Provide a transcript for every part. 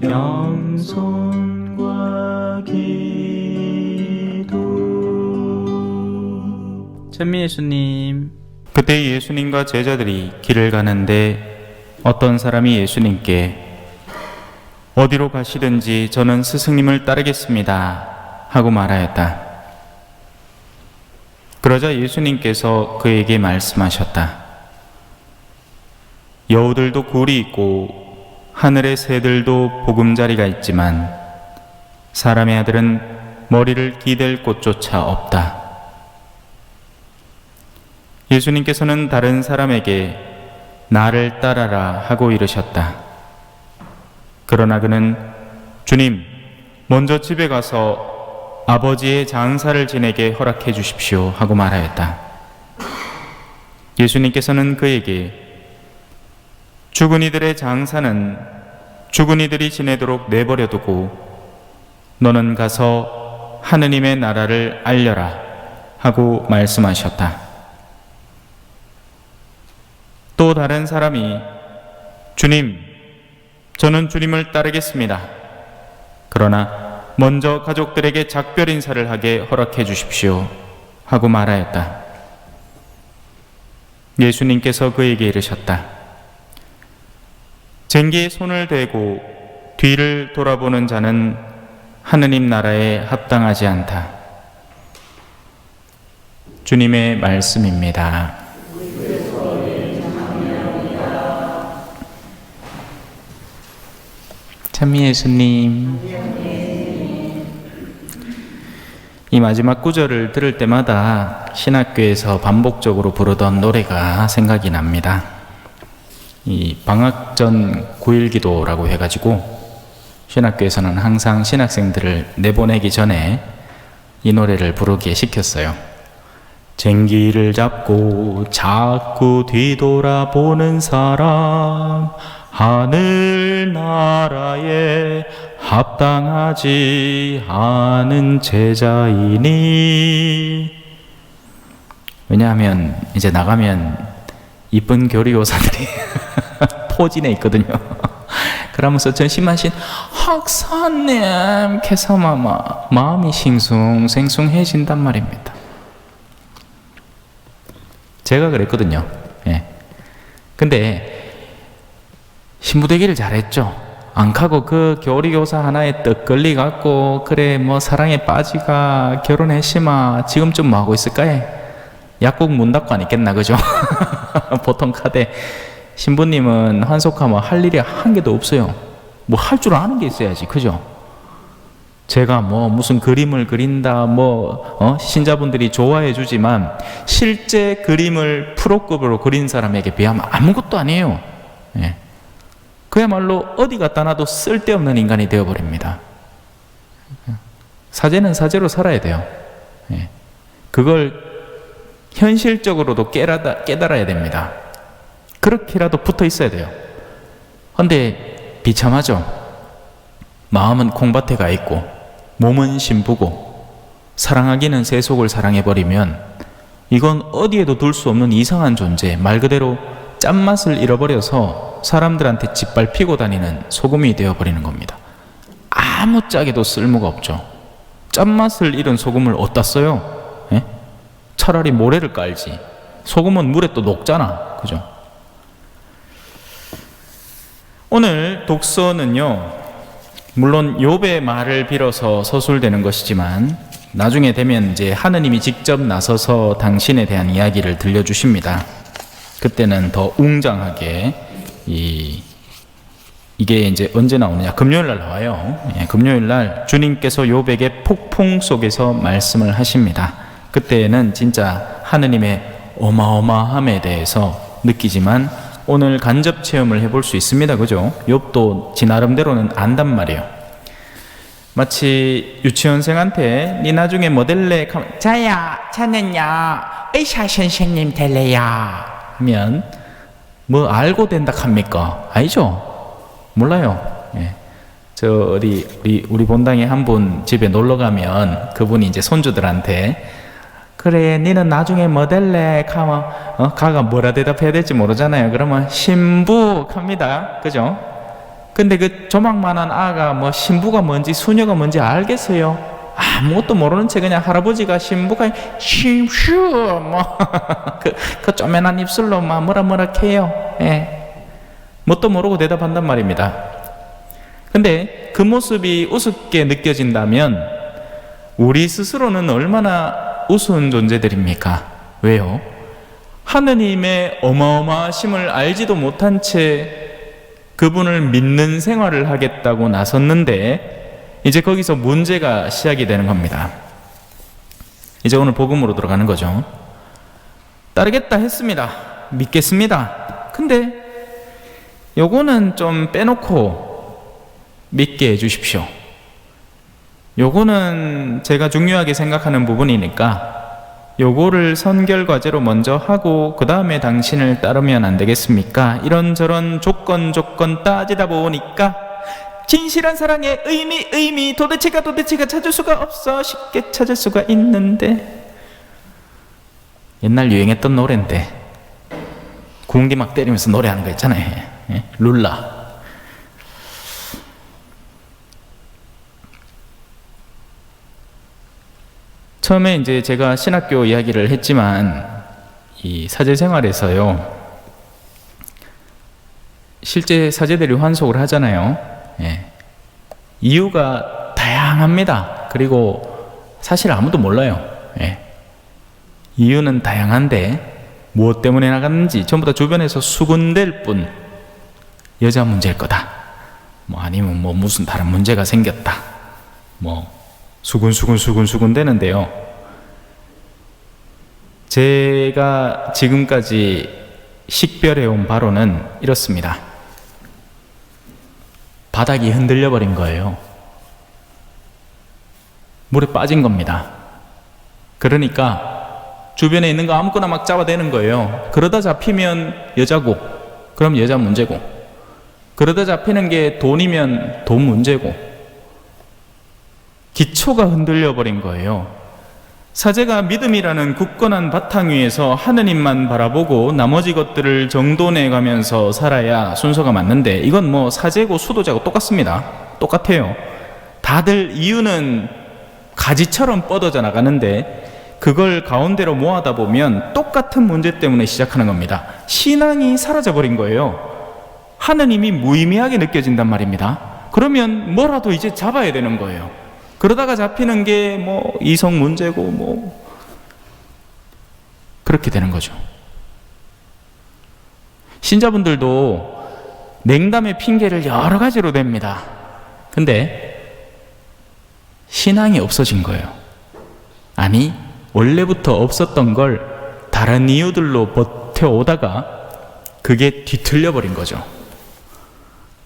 겸손과 기도 천미 예수님. 그때 예수님과 제자들이 길을 가는데 어떤 사람이 예수님께 어디로 가시든지 저는 스승님을 따르겠습니다. 하고 말하였다. 그러자 예수님께서 그에게 말씀하셨다. 여우들도 굴이 있고 하늘의 새들도 보금자리가 있지만 사람의 아들은 머리를 기댈 곳조차 없다. 예수님께서는 다른 사람에게 나를 따라라 하고 이르셨다. 그러나 그는 주님, 먼저 집에 가서 아버지의 장사를 지내게 허락해 주십시오 하고 말하였다. 예수님께서는 그에게 죽은 이들의 장사는 죽은 이들이 지내도록 내버려 두고 너는 가서 하느님의 나라를 알려라 하고 말씀하셨다. 또 다른 사람이 주님, 저는 주님을 따르겠습니다. 그러나 먼저 가족들에게 작별 인사를 하게 허락해 주십시오. 하고 말하였다. 예수님께서 그에게 이르셨다. 쟁기에 손을 대고 뒤를 돌아보는 자는 하느님 나라에 합당하지 않다. 주님의 말씀입니다. 참미 예수님. 이 마지막 구절을 들을 때마다 신학교에서 반복적으로 부르던 노래가 생각이 납니다. 이 방학 전 9일 기도라고 해가지고 신학교에서는 항상 신학생들을 내보내기 전에 이 노래를 부르게 시켰어요. 쟁기를 잡고 자꾸 뒤돌아보는 사람 하늘 나라에 합당하지 않은 제자이니 왜냐하면 이제 나가면 이쁜 교리교사들이 포진해 있거든요. 그러면서 전심하신 학사님 캐서마마 마음이 싱숭생숭해진단 말입니다. 제가 그랬거든요. 예. 근데 신부되기를 잘했죠. 안 가고 그 교리교사 하나에 떡 걸리 갖고 그래 뭐 사랑에 빠지가 결혼했시마 지금쯤 뭐 하고 있을까요? 약국 문 닫고 안 있겠나 그죠? 보통 카드 신부님은 한속하면 할 일이 한 개도 없어요. 뭐 할 줄 아는 게 있어야지 그죠? 제가 뭐 무슨 그림을 그린다 뭐 어? 신자분들이 좋아해 주지만 실제 그림을 프로급으로 그린 사람에게 비하면 아무것도 아니에요. 예. 그야말로 어디 갖다 놔도 쓸데없는 인간이 되어버립니다. 사제는 사제로 살아야 돼요. 예. 그걸 현실적으로도 깨달아, 깨달아야 됩니다. 그렇게라도 붙어 있어야 돼요. 근데 비참하죠. 마음은 콩밭에 가 있고 몸은 신부고 사랑하기는 세속을 사랑해버리면 이건 어디에도 둘 수 없는 이상한 존재 말 그대로 짠맛을 잃어버려서 사람들한테 짓밟히고 다니는 소금이 되어버리는 겁니다. 아무 짝에도 쓸모가 없죠. 짠맛을 잃은 소금을 어디다 써요? 예? 차라리 모래를 깔지. 소금은 물에 또 녹잖아. 그죠? 오늘 독서는요. 물론 욥의 말을 빌어서 서술되는 것이지만 나중에 되면 이제 하느님이 직접 나서서 당신에 대한 이야기를 들려주십니다. 그때는 더 웅장하게 이 이게 이제 언제 나오느냐? 금요일 날 나와요. 예, 금요일 날 주님께서 욥에게 폭풍 속에서 말씀을 하십니다. 그때는 진짜 하느님의 어마어마함에 대해서 느끼지만 오늘 간접 체험을 해볼 수 있습니다. 그죠? 욥도 지 나름대로는 안단 말이에요. 마치 유치원생한테 니 나중에 뭐 될래? 자야, 자는야 의사 선생님 될래야 하면 뭐 알고 된다 합니까? 아니죠? 몰라요. 예. 저 우리 우리 우리 본당에 한 분 집에 놀러 가면 그분이 이제 손주들한테 그래 니는 나중에 뭐 될래? 가면 어 가가 뭐라 대답해야 될지 모르잖아요. 그러면 신부 합니다. 그죠? 근데 그 조망만한 아가 뭐 신부가 뭔지 수녀가 뭔지 알겠어요? 아무것도 모르는 채 그냥 할아버지가 신부가 심슈 뭐그 그 쪼매난 입술로 막 뭐라 뭐라 해요. 예. 뭣도 모르고 대답한단 말입니다. 근데 그 모습이 우습게 느껴진다면 우리 스스로는 얼마나 우스운 존재들입니까? 왜요? 하느님의 어마어마하심을 알지도 못한 채 그분을 믿는 생활을 하겠다고 나섰는데 이제 거기서 문제가 시작이 되는 겁니다. 이제 오늘 복음으로 들어가는 거죠. 따르겠다 했습니다. 믿겠습니다. 근데 요거는 좀 빼놓고 믿게 해주십시오. 요거는 제가 중요하게 생각하는 부분이니까 요거를 선결 과제로 먼저 하고 그 다음에 당신을 따르면 안 되겠습니까? 이런저런 조건 조건 따지다 보니까 진실한 사랑의 의미 의미 도대체가 도대체가 찾을 수가 없어. 쉽게 찾을 수가 있는데. 옛날 유행했던 노래인데. 궁디 막 때리면서 노래하는 거 있잖아요. 예? 룰라 처음에 이제 제가 신학교 이야기를 했지만 이 사제 생활에서요 실제 사제들이 환속을 하잖아요. 예. 이유가 다양합니다. 그리고 사실 아무도 몰라요. 예. 이유는 다양한데 무엇 때문에 나갔는지 전부 다 주변에서 수군될 뿐 여자 문제일 거다. 뭐 아니면 뭐 무슨 다른 문제가 생겼다. 뭐 수군수군 수군수군 되는데요. 제가 지금까지 식별해온 바로는 이렇습니다. 바닥이 흔들려 버린 거예요. 물에 빠진 겁니다. 그러니까 주변에 있는 거 아무거나 막 잡아대는 거예요. 그러다 잡히면 여자고, 그럼 여자 문제고, 그러다 잡히는 게 돈이면 돈 문제고, 기초가 흔들려 버린 거예요. 사제가 믿음이라는 굳건한 바탕 위에서 하느님만 바라보고 나머지 것들을 정돈해 가면서 살아야 순서가 맞는데 이건 뭐 사제고 수도자고 똑같습니다. 똑같아요. 다들 이유는 가지처럼 뻗어져 나가는데 그걸 가운데로 모아다 보면 똑같은 문제 때문에 시작하는 겁니다. 신앙이 사라져 버린 거예요. 하느님이 무의미하게 느껴진단 말입니다. 그러면 뭐라도 이제 잡아야 되는 거예요. 그러다가 잡히는 게 뭐 이성 문제고 뭐 그렇게 되는 거죠. 신자분들도 냉담의 핑계를 여러 가지로 댑니다. 근데 신앙이 없어진 거예요. 아니, 원래부터 없었던 걸 다른 이유들로 버텨오다가 그게 뒤틀려 버린 거죠.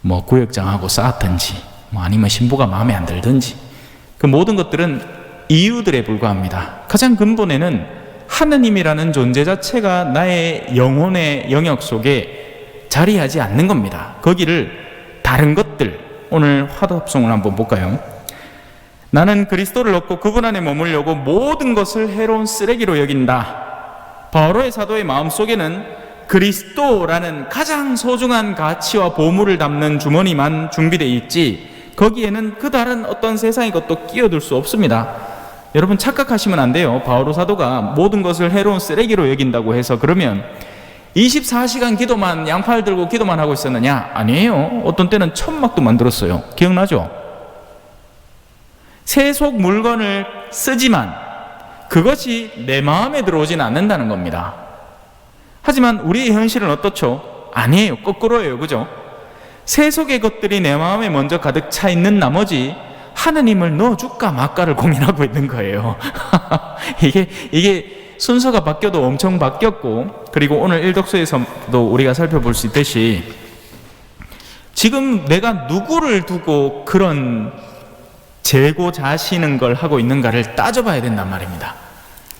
뭐 구역장하고 싸웠든지, 뭐 아니면 신부가 마음에 안 들든지, 그 모든 것들은 이유들에 불과합니다. 가장 근본에는 하느님이라는 존재 자체가 나의 영혼의 영역 속에 자리하지 않는 겁니다. 거기를 다른 것들, 오늘 화답송을 한번 볼까요? 나는 그리스도를 얻고 그분 안에 머물려고 모든 것을 해로운 쓰레기로 여긴다. 바로의 사도의 마음 속에는 그리스도라는 가장 소중한 가치와 보물을 담는 주머니만 준비되어 있지 거기에는 그 다른 어떤 세상의 것도 끼어들 수 없습니다. 여러분 착각하시면 안 돼요. 바오로 사도가 모든 것을 해로운 쓰레기로 여긴다고 해서 그러면 24시간 기도만 양팔 들고 기도만 하고 있었느냐? 아니에요. 어떤 때는 천막도 만들었어요. 기억나죠? 세속 물건을 쓰지만 그것이 내 마음에 들어오진 않는다는 겁니다. 하지만 우리의 현실은 어떻죠? 아니에요. 거꾸로예요. 그죠? 세속의 것들이 내 마음에 먼저 가득 차 있는 나머지 하느님을 넣어줄까 말까를 고민하고 있는 거예요. 이게, 이게 순서가 바뀌어도 엄청 바뀌었고, 그리고 오늘 일독서에서도 우리가 살펴볼 수 있듯이, 지금 내가 누구를 두고 그런 재고 자시는 걸 하고 있는가를 따져봐야 된단 말입니다.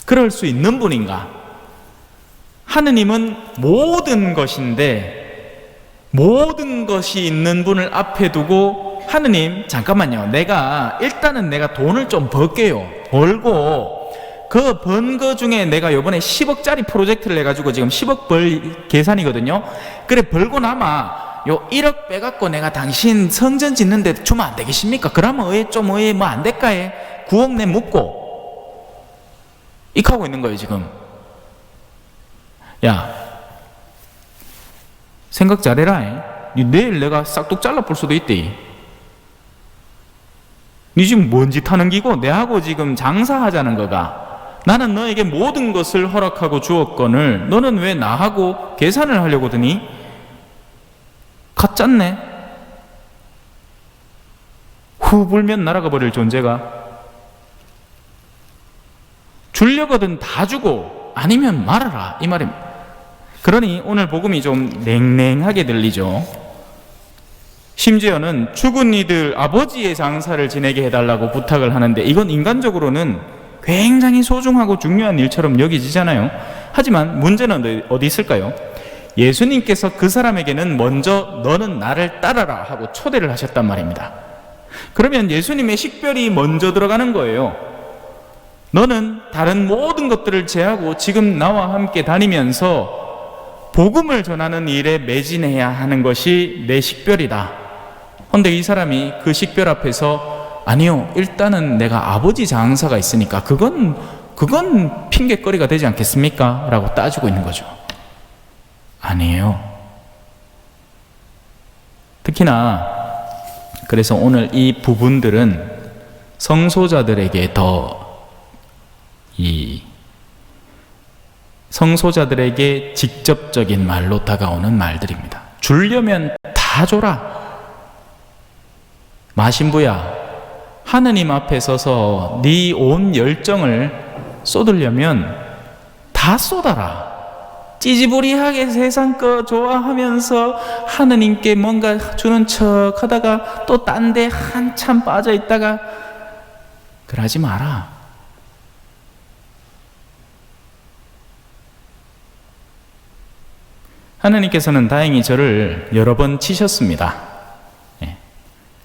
그럴 수 있는 분인가? 하느님은 모든 것인데, 모든 것이 있는 분을 앞에 두고 하느님 잠깐만요. 내가 일단은 내가 돈을 좀 벌게요. 벌고 그 번 거 중에 내가 요번에 10억짜리 프로젝트를 해가지고 지금 10억 벌 계산이거든요. 그래 벌고 남아 요 1억 빼갖고 내가 당신 성전 짓는데 주면 안 되겠습니까? 그러면 왜좀왜뭐안 될까에 9억 내 묻고. 익하고 있는 거예요 지금. 야 생각 잘해라 니 내일 내가 싹둑 잘라볼 수도 있대. 니 지금 뭔 짓 하는 기고? 내하고 지금 장사하자는 거가. 나는 너에게 모든 것을 허락하고 주었거늘 너는 왜 나하고 계산을 하려고 드니? 가짰네. 후 불면 날아가 버릴 존재가. 주려거든 다 주고 아니면 말아라 이 말입니다 그러니 오늘 복음이 좀 냉랭하게 들리죠 심지어는 죽은 이들 아버지의 장사를 지내게 해달라고 부탁을 하는데 이건 인간적으로는 굉장히 소중하고 중요한 일처럼 여기지잖아요. 하지만 문제는 어디 있을까요? 예수님께서 그 사람에게는 먼저 너는 나를 따라라 하고 초대를 하셨단 말입니다. 그러면 예수님의 식별이 먼저 들어가는 거예요. 너는 다른 모든 것들을 제하고 지금 나와 함께 다니면서 복음을 전하는 일에 매진해야 하는 것이 내 식별이다. 근데 이 사람이 그 식별 앞에서 아니요, 일단은 내가 아버지 장사가 있으니까 그건 그건 핑계거리가 되지 않겠습니까? 라고 따지고 있는 거죠. 아니에요. 특히나 그래서 오늘 이 부분들은 성소자들에게 더이 성소자들에게 직접적인 말로 다가오는 말들입니다. 주려면 다 줘라. 마신부야, 하느님 앞에 서서 네 온 열정을 쏟으려면 다 쏟아라. 찌지부리하게 세상 거 좋아하면서 하느님께 뭔가 주는 척 하다가 또 딴 데 한참 빠져 있다가 그러지 마라. 하느님께서는 다행히 저를 여러 번 치셨습니다. 예.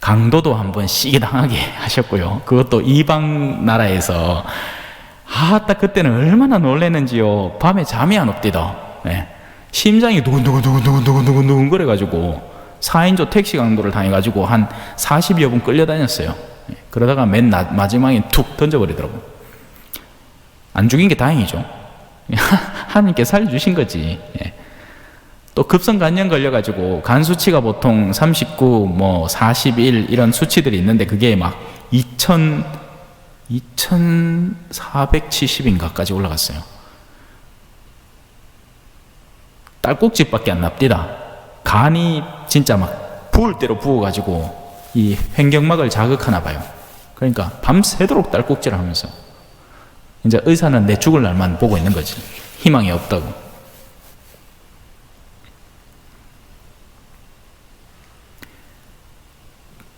강도도 한 번 시기 당하게 하셨고요. 그것도 이방 나라에서 아따 그때는 얼마나 놀랬는지요. 밤에 잠이 안 옵디다. 예. 심장이 두근두근두근두근두근두근 거려가지고 4인조 택시 강도를 당해가지고 한 40여 분 끌려다녔어요. 예. 그러다가 맨 나, 마지막에 툭 던져버리더라고. 안 죽인 게 다행이죠. 하나님께 살려주신 거지. 예. 또 급성 간염 걸려가지고 간 수치가 보통 39, 뭐 41 이런 수치들이 있는데 그게 막 2,000, 2,470인가까지 올라갔어요. 딸꾹질밖에 안 납디다. 간이 진짜 막 부을 대로 부어가지고 이 횡격막을 자극하나 봐요. 그러니까 밤새도록 딸꾹질을 하면서 이제 의사는 내 죽을 날만 보고 있는 거지. 희망이 없다고.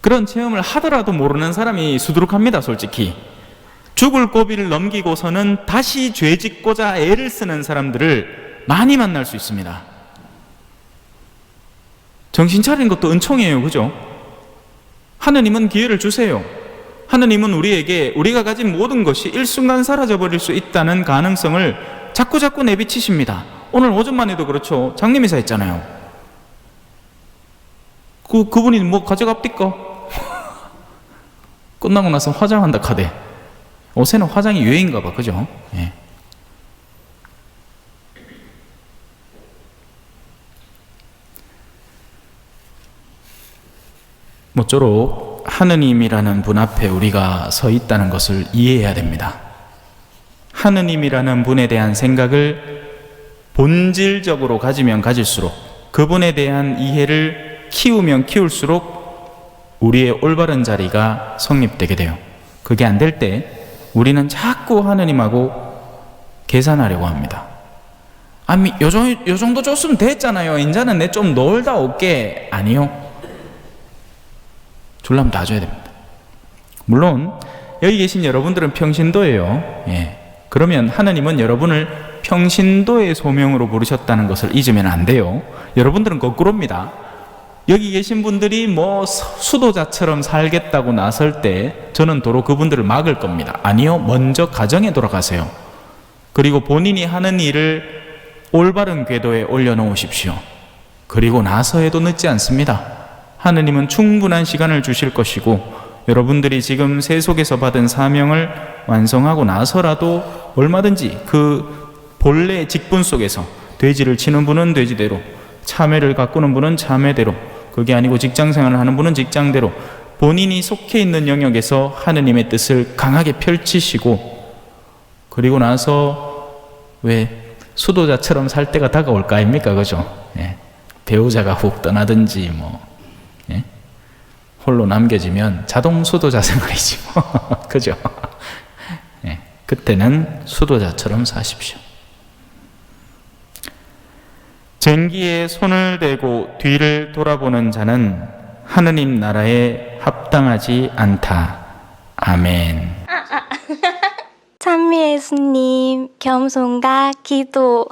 그런 체험을 하더라도 모르는 사람이 수두룩합니다, 솔직히. 죽을 고비를 넘기고서는 다시 죄 짓고자 애를 쓰는 사람들을 많이 만날 수 있습니다. 정신 차리는 것도 은총이에요, 그죠? 하느님은 기회를 주세요. 하느님은 우리에게 우리가 가진 모든 것이 일순간 사라져버릴 수 있다는 가능성을 자꾸자꾸 내비치십니다. 오늘 오전만 해도 그렇죠. 장례미사 했잖아요. 그, 그분이 뭐 가져갑니까? 끝나고 나서 화장한다 카대. 요새는 화장이 유행인가 봐, 그죠? 예. 모쪼록 하느님이라는 분 앞에 우리가 서 있다는 것을 이해해야 됩니다. 하느님이라는 분에 대한 생각을 본질적으로 가지면 가질수록 그분에 대한 이해를 키우면 키울수록 우리의 올바른 자리가 성립되게 돼요. 그게 안 될 때 우리는 자꾸 하느님하고 계산하려고 합니다. 아니, 요, 정, 요 정도 줬으면 됐잖아요. 인자는 내 좀 놀다 올게. 아니요. 줄라면 다 줘야 됩니다. 물론, 여기 계신 여러분들은 평신도예요. 예. 그러면 하느님은 여러분을 평신도의 소명으로 부르셨다는 것을 잊으면 안 돼요. 여러분들은 거꾸로입니다. 여기 계신 분들이 뭐 수도자처럼 살겠다고 나설 때 저는 도로 그분들을 막을 겁니다. 아니요, 먼저 가정에 돌아가세요. 그리고 본인이 하는 일을 올바른 궤도에 올려놓으십시오. 그리고 나서 해도 늦지 않습니다. 하느님은 충분한 시간을 주실 것이고 여러분들이 지금 세속에서 받은 사명을 완성하고 나서라도 얼마든지 그 본래 직분 속에서 돼지를 치는 분은 돼지대로 참외를 가꾸는 분은 참외대로 그게 아니고 직장 생활을 하는 분은 직장대로 본인이 속해 있는 영역에서 하느님의 뜻을 강하게 펼치시고 그리고 나서 왜 수도자처럼 살 때가 다가올 거 아닙니까 그죠 예. 배우자가 훅 떠나든지 뭐 예? 홀로 남겨지면 자동 수도자 생활이지 뭐 그죠 예. 그때는 수도자처럼 사십시오 쟁기에 손을 대고 뒤를 돌아보는 자는 하느님 나라에 합당하지 않다. 아멘. 찬미 예수님, 겸손과 기도.